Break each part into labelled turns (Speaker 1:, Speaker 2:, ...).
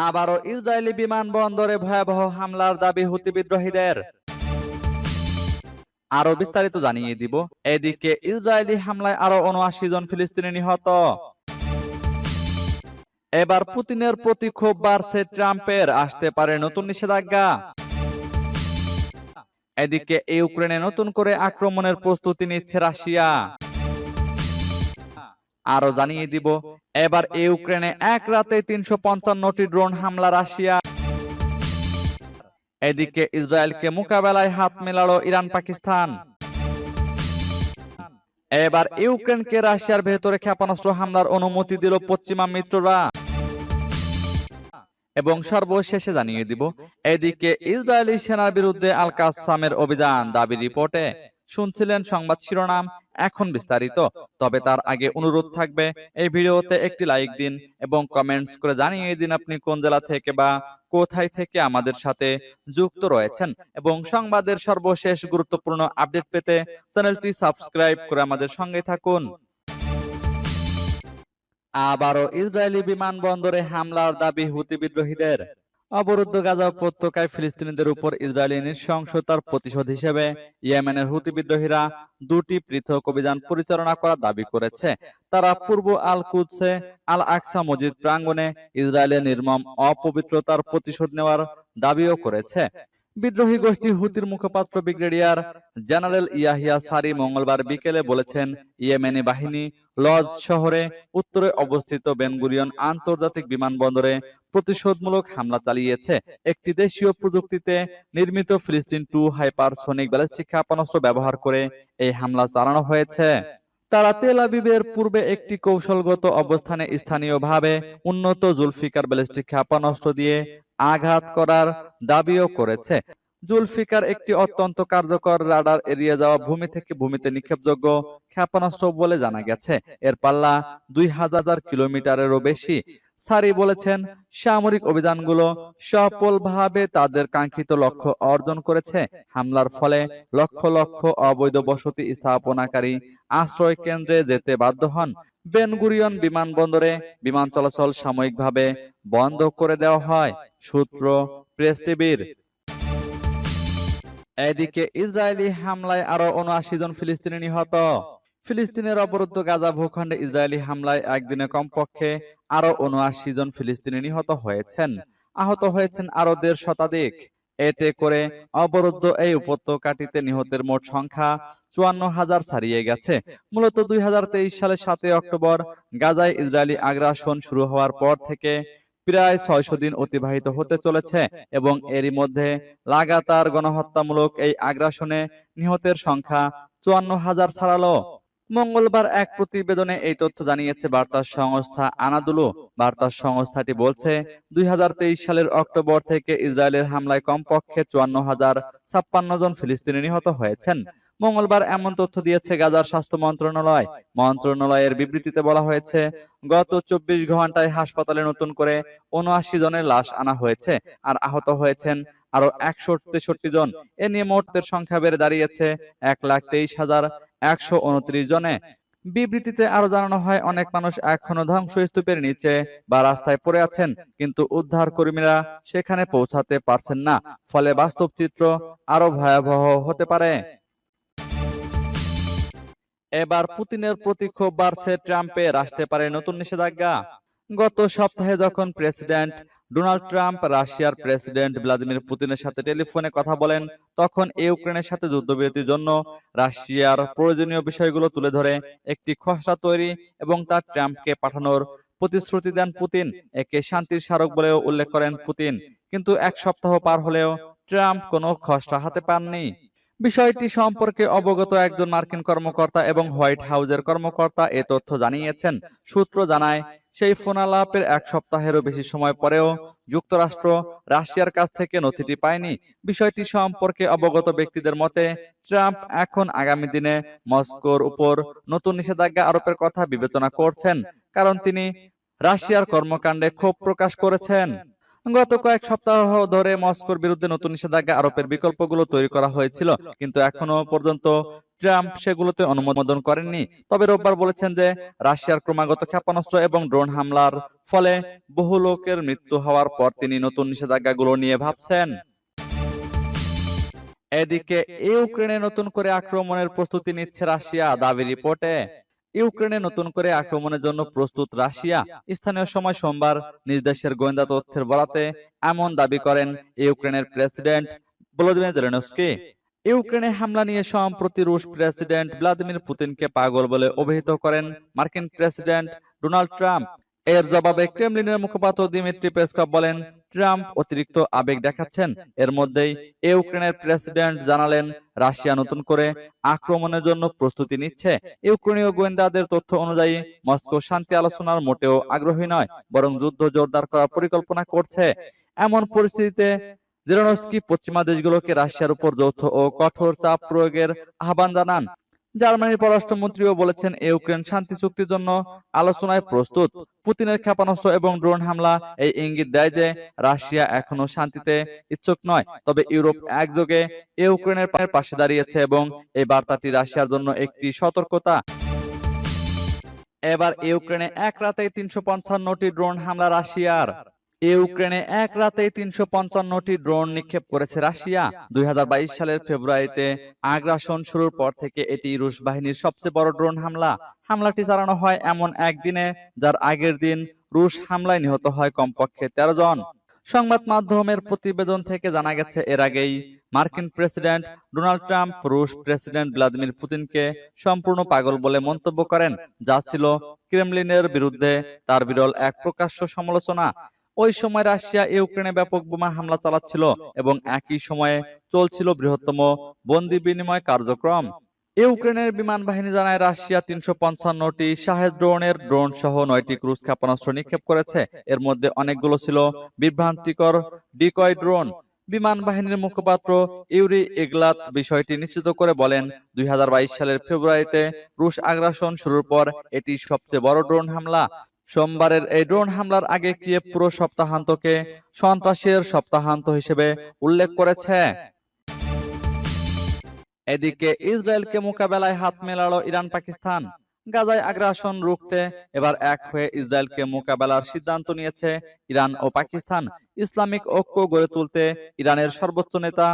Speaker 1: আবারও ইসরায়েলি বিমানবন্দরে ভয়াবহ হামলার দাবি হুতি বিদ্রোহীদের। আরও বিস্তারিত জানিয়ে দিব। এদিকে ইসরায়েলি হামলায় আরও উনআশি জন ফিলিস্তিনি নিহত। এবার পুতিনের প্রতি ক্ষোভ বাড়ছে ট্রাম্পের, আসতে পারে নতুন নিষেধাজ্ঞা। এদিকে ইউক্রেনে নতুন করে আক্রমণের প্রস্তুতি নিচ্ছে রাশিয়া। আরও জানিয়ে দিব এবার ইউক্রেনে এক রাতে তিনশো পঞ্চান্নটি ড্রোন হামলা রাশিয়া। এদিকে ইসরায়েলকে মোকাবেলায় হাত মেলালো ইরান পাকিস্তান। এবার ইউক্রেনকে রাশিয়ার ভেতরে ক্ষেপণাস্ত্র হামলার অনুমতি দিল পশ্চিমা মিত্ররা। এবং সর্বশেষে জানিয়ে দিব এদিকে ইসরায়েলি সেনার বিরুদ্ধে আল কাসামের অভিযান দাবি রিপোর্টে। শুনছিলেন সংবাদ শিরোনাম এখন বিস্তারিত। তবে তার আগে অনুরোধ থাকবে, এই ভিডিওতে একটি লাইক দিন এবং কমেন্টস করে জানিয়ে দিন আপনি কোন জেলা থেকে বা কোথায় থেকে আমাদের সাথে যুক্ত রয়েছেন এবং সংবাদের সর্বশেষ গুরুত্বপূর্ণ আপডেট পেতে চ্যানেলটি সাবস্ক্রাইব করে আমাদের সঙ্গে থাকুন। আবারও ইসরায়েলি বিমানবন্দরে হামলার দাবি হুতি বিদ্রোহীদের। অবরুদ্ধ গাজা উপত্যকায় ফিলিস্তিনিদের উপর ইসরায়েলি নৃশংসতার প্রতিশোধ হিসেবে ইয়েমেনের হুতি বিদ্রোহীরা দুটি পৃথক অভিযান পরিচালনা করার দাবি করেছে। তারা পূর্ব আল কুদসে আল আকসা মসজিদ প্রাঙ্গনে ইসরায়েলের নির্মম অপবিত্রতার প্রতিশোধ নেওয়ার দাবিও করেছে। বিদ্রোহী গোষ্ঠী হুতির মুখপাত্র ব্রিগেডিয়ার জেনারেল ইয়াহিয়া সারি মঙ্গলবার বিকেলে বলেছেন, ইয়েমেনি বাহিনী লজ শহরে উত্তরে অবস্থিত বেনগুরিয়ন আন্তর্জাতিক বিমানবন্দরে প্রতিশোধমূলক হামলা চালিয়েছে। একটি দেশীয় প্রযুক্তিতে নির্মিত ফিলিস্তিন টু হাইপারসোনিক ব্যালিস্টিক ক্ষেপণাস্ত্র ব্যবহার করে এই হামলা চালানো হয়েছে। তারা তেল আবিবের পূর্বে একটি কৌশলগত অবস্থানে স্থানীয়ভাবে উন্নত জুলফিকার ব্যালিস্টিক ক্ষেপণাস্ত্র দিয়ে আঘাত করার দাবিও করেছে। জুলফিকার একটি অত্যন্ত কার্যকর রাডার এড়িয়ে যাওয়া ভূমি থেকে ভূমিতে নিক্ষেপযোগ্য ক্ষেপণাস্ত্র বলে জানা গেছে। এর পাল্লা দুই হাজার কিলোমিটারেরও বেশি। সারি বলেছেন, সামরিক অভিযানগুলো সফলভাবে তাদের কাঙ্ক্ষিত লক্ষ্য অর্জন করেছে। হামলার ফলে লক্ষ লক্ষ অবৈধ বসতি স্থাপনাকারী আশ্রয় কেন্দ্রে যেতে বাধ্য হন। বেনগুরিয়ন বিমানবন্দরে বিমান চলাচল সাময়িকভাবে বন্ধ করে দেওয়া হয়, সূত্র প্রেস টিভির এদিকে ইসরায়েলি হামলায় আরও উনআশি জন ফিলিস্তিনি নিহত। ফিলিস্তিনের অবরুদ্ধ গাজা ভূখণ্ডে ইসরায়েলি হামলায় একদিনে কমপক্ষে আরও উনআশি জন ফিলিস্তিনি নিহত হয়েছেন। আহত হয়েছেন আরও দেড় শতাধিক। এতে করে অবরুদ্ধ এই উপত্যকাটিতে নিহতের মোট সংখ্যা চুয়ান্ন হাজার ছাড়িয়ে গেছে। মূলত দুই সালের সাতই অক্টোবর গাজায় ইসরায়েলি আগ্রাসন শুরু হওয়ার পর থেকে প্রায় ছয়শো দিন অতিবাহিত হতে চলেছে এবং এরই মধ্যে লাগাতার গণহত্যামূলক এই আগ্রাসনে নিহতের সংখ্যা চুয়ান্ন হাজার ছাড়ালো। মঙ্গলবার এক প্রতিবেদনে এই তথ্য জানিয়েছে বার্তা সংস্থা আনাদুলু। বার্তা সংস্থাটি বলছে, দুই সালের অক্টোবর থেকে ইসরায়েলের হামলায় কমপক্ষে চুয়ান্ন হাজার ছাপ্পান্ন জন ফিলিস্তিনি নিহত হয়েছেন। মঙ্গলবার এমন তথ্য দিয়েছে গাজার স্বাস্থ্য মন্ত্রণালয়। মন্ত্রণালয়ের বিবৃতিতে বলা হয়েছে, গত চব্বিশ ঘন্টায় হাসপাতালে নতুন করে উনআশি জনের লাশ আনা হয়েছে আর আহত হয়েছেন আরও একশো তেষট্টি জন। এ নিয়ে মোটদের সংখ্যা বেড়ে দাঁড়িয়েছে এক লাখ তেইশ হাজার একশো উনত্রিশ জনে। বিবৃতিতে আরও জানানো হয়, অনেক মানুষ এখনও ধ্বংসস্তূপের নিচে বা রাস্তায় পড়ে আছেন, কিন্তু উদ্ধার কর্মীরা সেখানে পৌঁছাতে পারছেন না। ফলে বাস্তব চিত্র আরও ভয়াবহ হতে পারে। এবার পুতিনের প্রতি ক্ষোভ বাড়ছে ট্রাম্পে আসতে পারে নতুন নিষেধাজ্ঞা। গত সপ্তাহে যখন প্রেসিডেন্ট ডোনাল্ড ট্রাম্প রাশিয়ার প্রেসিডেন্ট ভ্লাদিমির পুতিনের সাথে টেলিফোনে কথা বলেন, তখন ইউক্রেনের সাথে যুদ্ধবিরতির জন্য রাশিয়ার প্রয়োজনীয় বিষয়গুলো তুলে ধরে একটি খসড়া তৈরি এবং তা ট্রাম্পকে পাঠানোর প্রতিশ্রুতি দেন পুতিন। একে শান্তির স্মারক বলেও উল্লেখ করেন পুতিন। কিন্তু এক সপ্তাহ পার হলেও ট্রাম্প কোনো খসড়া হাতে পাননি। বিষয়টি সম্পর্কে অবগত একজন মার্কিন কর্মকর্তা এবং হোয়াইট হাউজের কর্মকর্তা এ তথ্য জানিয়েছেন। সূত্র জানায় সেই ফোনালাপের এক সপ্তাহেরও বেশি সময় পরেও যুক্তরাষ্ট্র রাশিয়ার কাছ থেকে নথিটি পায়নি। বিষয়টি সম্পর্কে অবগত ব্যক্তিদের মতে, ট্রাম্প এখন আগামী দিনে মস্কোর উপর নতুন নিষেধাজ্ঞা আরোপের কথা বিবেচনা করছেন, কারণ তিনি রাশিয়ার কর্মকাণ্ডে ক্ষোভ প্রকাশ করেছেন। গত কয়েক সপ্তাহ ধরে মস্কোর বিরুদ্ধে নতুন নিষেধাজ্ঞা আরোপের বিকল্পগুলো তৈরি করা হয়েছিল, কিন্তু এখনও পর্যন্ত ট্রাম্প সেগুলোতে অনুমোদন করেননি। তবে রোববার বলেছেন যে, রাশিয়ার ক্রমাগত ক্ষেপণাস্ত্র এবং ড্রোন হামলার ফলে বহু লোকের মৃত্যু হওয়ার পর তিনি নতুন নিষেধাজ্ঞাগুলো নিয়ে ভাবছেন। এদিকে, ইউক্রেনে নতুন করে আক্রমণের প্রস্তুতি নিচ্ছে রাশিয়া, দাবি রিপোর্টে। ইউক্রেনে নতুন করে আক্রমণের জন্য প্রস্তুত রাশিয়া। স্থানীয় সময় সোমবার নিজ দেশের গোয়েন্দা তথ্যের বরাতে এমন দাবি করেন ইউক্রেনের প্রেসিডেন্ট ভলোদিমির জেলেনস্কি। ইউক্রেনে হামলা নিয়ে সম্প্রতি রুশ প্রেসিডেন্ট ভ্লাদিমির পুতিনকে পাগল বলে অভিহিত করেন মার্কিন প্রেসিডেন্ট ডোনাল্ড ট্রাম্প। এর জবাবে ক্রেমলিনের মুখপাত্র দিমিত্রি পেসকভ বলেন, ট্রাম্প অতিরিক্ত আবেগ দেখাচ্ছেন। এর মধ্যেই ইউক্রেনের প্রেসিডেন্ট জানালেন, রাশিয়া নতুন করে আক্রমণের জন্য প্রস্তুতি নিচ্ছে। ইউক্রেনীয় গোয়েন্দাদের তথ্য অনুযায়ী, মস্কো শান্তি আলোচনার মোটেও আগ্রহী নয়, বরং যুদ্ধ জোরদার করার পরিকল্পনা করছে। এমন পরিস্থিতিতে জেলেনস্কি পশ্চিমা দেশগুলোকে রাশিয়ার উপর যৌথ ও কঠোর চাপ প্রয়োগের আহ্বান জানান। জার্মানির পররাষ্ট্রমন্ত্রীও বলেছেন, ইউক্রেন শান্তি চুক্তির জন্য আলোচনায় প্রস্তুত। পুতিনের ক্ষেপণাস্ত্র এবং ড্রোন হামলা এই ইঙ্গিত দেয় যে, রাশিয়া এখনও শান্তিতে ইচ্ছুক নয়। তবে ইউরোপ একযোগে ইউক্রেনের পাশে দাঁড়িয়েছে এবং এই বার্তাটি রাশিয়ার জন্য একটি সতর্কতা। এবার ইউক্রেনে এক রাতে তিনশো পঞ্চান্নটি ড্রোন হামলা রাশিয়ার। ইউক্রেনে এক রাতে তিনশো পঞ্চান্নটি ড্রোন নিক্ষেপ করেছে রাশিয়া। দুই সালের ফেব্রুয়ারিতে আগ্রাসন শুরুর পর থেকে এটি রুশ বাহিনীর সবচেয়ে বড় ড্রোন হামলা। হামলাটি চালানো হয় এমন একদিনে, যার আগের দিন রুশ হামলায় নিহত হয় কমপক্ষে তেরো জন। সংবাদ মাধ্যমের প্রতিবেদন থেকে জানা গেছে, এর আগেই মার্কিন প্রেসিডেন্ট ডোনাল্ড ট্রাম্প রুশ প্রেসিডেন্ট ভ্লাদিমির পুতিনকে সম্পূর্ণ পাগল বলে মন্তব্য করেন, যা ছিল ক্রেমলিনের বিরুদ্ধে তার বিরল এক প্রকাশ্য সমালোচনা। ওই সময় রাশিয়া ইউক্রেনে ব্যাপক বোমা হামলা চালাচ্ছিল এবং একই সময়ে চলছিল বৃহত্তম বন্দি বিনিময় কার্যক্রম। ইউক্রেনের বিমান বাহিনী জানায়, রাশিয়া তিনশো পঞ্চান্নটি শাহেদ ড্রোনের ড্রোন সহ নয়টি ক্রুজ ক্ষেপণাস্ত্র নিক্ষেপ করেছে। এর মধ্যে অনেকগুলো ছিল বিভ্রান্তিকর ডিকয় ড্রোন। বিমান বাহিনীর মুখপাত্র ইউরি ইগলাত বিষয়টি নিশ্চিত করে বলেন, দুই হাজার বাইশ সালের ফেব্রুয়ারিতে রুশ আগ্রাসন শুরুর পর এটি সবচেয়ে বড় ড্রোন হামলা। সোমবারের এই ড্রোন হামলার আগে কিয়েভ পুরো সপ্তাহান্তকে সন্ত্রাসের সপ্তাহান্ত হিসেবে উল্লেখ করেছে। এদিকে ইসরায়েলকে মোকাবেলায় হাত মেলালো ইরান, পাকিস্তান। গাজায় আগ্রাসন রুখতে এবার এক হয়ে ইসরায়েলকে মোকাবেলার সিদ্ধান্ত নিয়েছে ইরান ও পাকিস্তান। ইসলামিক ঐক্য গড়ে তুলতে ইরানের সর্বোচ্চ নেতা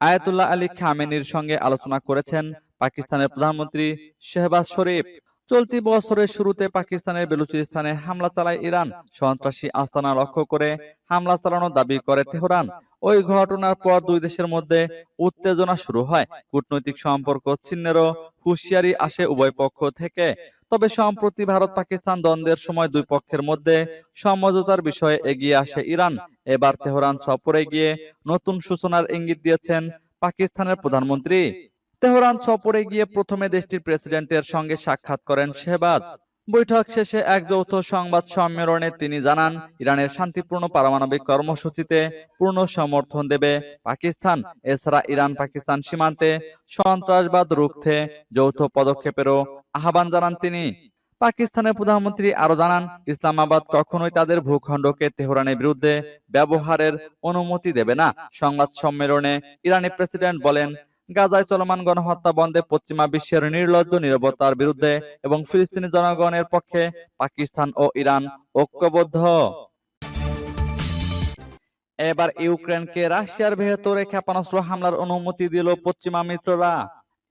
Speaker 1: আয়াতুল্লাহ আলী খামেনির সঙ্গে আলোচনা করেছেন পাকিস্তানের প্রধানমন্ত্রী শেহবাজ শরীফ। চলতি বছরের শুরুতে পাকিস্তানের বেলুচিস্তানে হামলা চালায় ইরান। সন্ত্রাসী আস্তানা লক্ষ্য করে হামলা চালানোর দাবি করে তেহরান। ওই ঘটনার পর দুই দেশের মধ্যে উত্তেজনা শুরু হয়। কূটনৈতিক সম্পর্ক ছিন্নেরও হুঁশিয়ারি আসে উভয় পক্ষ থেকে। তবে সম্প্রতি ভারত পাকিস্তান দ্বন্দ্বের সময় দুই পক্ষের মধ্যে সমঝোতার বিষয়ে এগিয়ে আসে ইরান। এবার তেহরান সফরে গিয়ে নতুন সূচনার ইঙ্গিত দিয়েছেন পাকিস্তানের প্রধানমন্ত্রী। তেহরান সফরে গিয়ে প্রথমে দেশটির প্রেসিডেন্টের সঙ্গে সাক্ষাৎ করেন শেহবাজ। বৈঠক শেষে এক যৌথ সংবাদ সম্মেলনে তিনি জানান, ইরানের শান্তিপূর্ণ পারমাণবিক কর্মসূচিতে পূর্ণ সমর্থন দেবে পাকিস্তান। এছাড়া ইরান পাকিস্তান সীমান্তে সন্ত্রাসবাদ রুখতে যৌথ পদক্ষেপেরও আহ্বান জানান তিনি। পাকিস্তানের প্রধানমন্ত্রী আরও জানান, ইসলামাবাদ কখনোই তাদের ভূখণ্ডকে তেহরানের বিরুদ্ধে ব্যবহারের অনুমতি দেবে না। সংবাদ সম্মেলনে ইরানি প্রেসিডেন্ট বলেন গাজায় চলমান গণহত্যা বন্ধে পশ্চিমা বিশ্বের নির্লজ্জ নিরবতার বিরুদ্ধে এবং ফিলিস্তিনি জনগণের পক্ষে পাকিস্তান ও ইরান ঐক্যবদ্ধ। এবার ইউক্রেনকে রাশিয়ার ভেতরে ক্ষেপণাস্ত্র হামলার অনুমতি দিল পশ্চিমা মিত্ররা।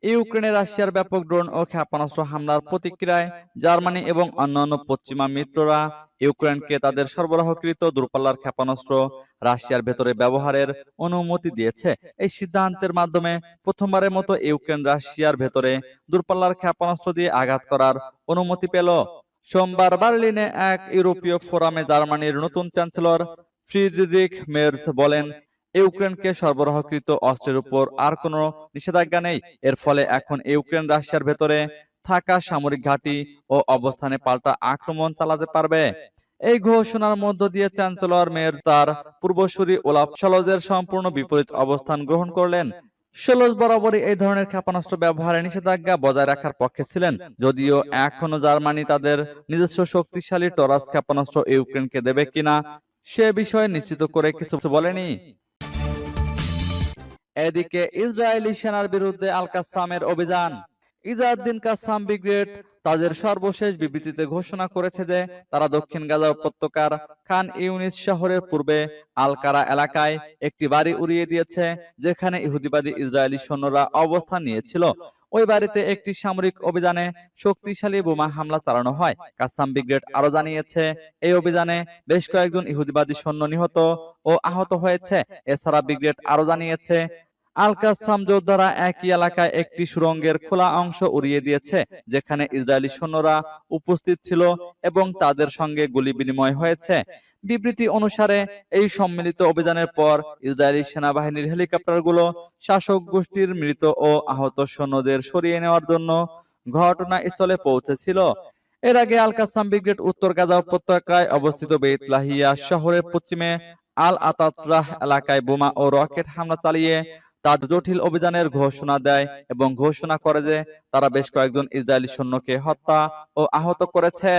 Speaker 1: ইউক্রেনে রাশিয়ার ব্যাপক ড্রোন ও ক্ষেপণাস্ত্র হামলার প্রতিক্রিয়ায় জার্মানি এবং অন্যান্য পশ্চিমা মিত্ররা ইউক্রেনকে তাদের সরবরাহকৃত দূরপাল্লার ক্ষেপণাস্ত্র রাশিয়ার ভেতরে ব্যবহারের অনুমতি দিয়েছে। এই সিদ্ধান্তের মাধ্যমে প্রথমবারের মতো ইউক্রেন রাশিয়ার ভেতরে দূরপাল্লার ক্ষেপণাস্ত্র দিয়ে আঘাত করার অনুমতি পেল। সোমবার বার্লিনে এক ইউরোপীয় ফোরামে জার্মানির নতুন চ্যান্সেলর ফ্রিডরিক মের্স বলেন ইউক্রেনকে সরবরাহকৃত অস্ত্রের উপর আর কোনো নিষেধাজ্ঞা নেই। এর ফলে এখন ইউক্রেন রাশিয়ার ভেতরে থাকা সামরিক ঘাঁটি ও অবস্থানে পাল্টা আক্রমণ চালাতে পারবে। এই ঘোষণার মধ্য দিয়ে চ্যান্সেলর মেয়র তার পূর্বসূরি ওলাফ সলজের সম্পূর্ণ বিপরীত অবস্থান গ্রহণ করলেন। সলোজ বরাবরই এই ধরনের ক্ষেপণাস্ত্র ব্যবহারের নিষেধাজ্ঞা বজায় রাখার পক্ষে ছিলেন, যদিও এখনও জার্মানি তাদের নিজস্ব শক্তিশালী টরাস ক্ষেপণাস্ত্র ইউক্রেনকে দেবে কিনা সে বিষয়ে নিশ্চিত করে কিছু বলেনি। এদিকে ইসরায়েলি সেনার বিরুদ্ধে আল কাসামের অভিযান। ইজাউদ্দিন কাসাম ব্রিগেড তাদের সর্বশেষ বিবৃতিতে ঘোষণা করেছে যে, তারা দক্ষিণ গাজা উপত্যকার খান ইউনিস শহরের পূর্বে আলকারা এলাকায় একটি বাড়ি উড়িয়ে দিয়েছে, যেখানে ইহুদিবাদী ইসরায়েলি সৈন্যরা অবস্থান নিয়েছিল। ওই বাড়িতে একটি সামরিক অভিযানে শক্তিশালী বোমা হামলা চালানো হয়। কাসাম ব্রিগেড আরও জানিয়েছে, এই অভিযানে বেশ কয়েকজন ইহুদিবাদী সৈন্য নিহত ও আহত হয়েছে। এছাড়া ব্রিগেড আরও জানিয়েছে আল কাসাম যোদ্ধারা একই এলাকায় একটি সুরঙ্গের খোলা অংশ উড়িয়ে দিয়েছে, যেখানে ইসরায়েলি সৈন্যরা উপস্থিত ছিল এবং তাদের সঙ্গে গুলি বিনিময় হয়েছে। বিবৃতি অনুসারে, এই সম্মিলিত অভিযানের পর ইসরায়েলি সেনাবাহিনীর হেলিকপ্টারগুলো শাসক গোষ্ঠীর মৃত ও আহত সৈন্যদের সরিয়ে নেওয়ার জন্য ঘটনাস্থলে পৌঁছেছিল। এর আগে আলকাসাম ব্রিগেড উত্তর গাজা উপত্যকায় অবস্থিত বেতলাহিয়া শহরের পশ্চিমে আল আতাত্রাহ এলাকায় বোমা ও রকেট হামলা চালিয়ে তার জটিল অভিযানের ঘোষণা দেয় এবং ঘোষণা করে যে তারা বেশ কয়েকজন ইসরায়েলি সৈন্যকে হত্যা ও আহত করেছে।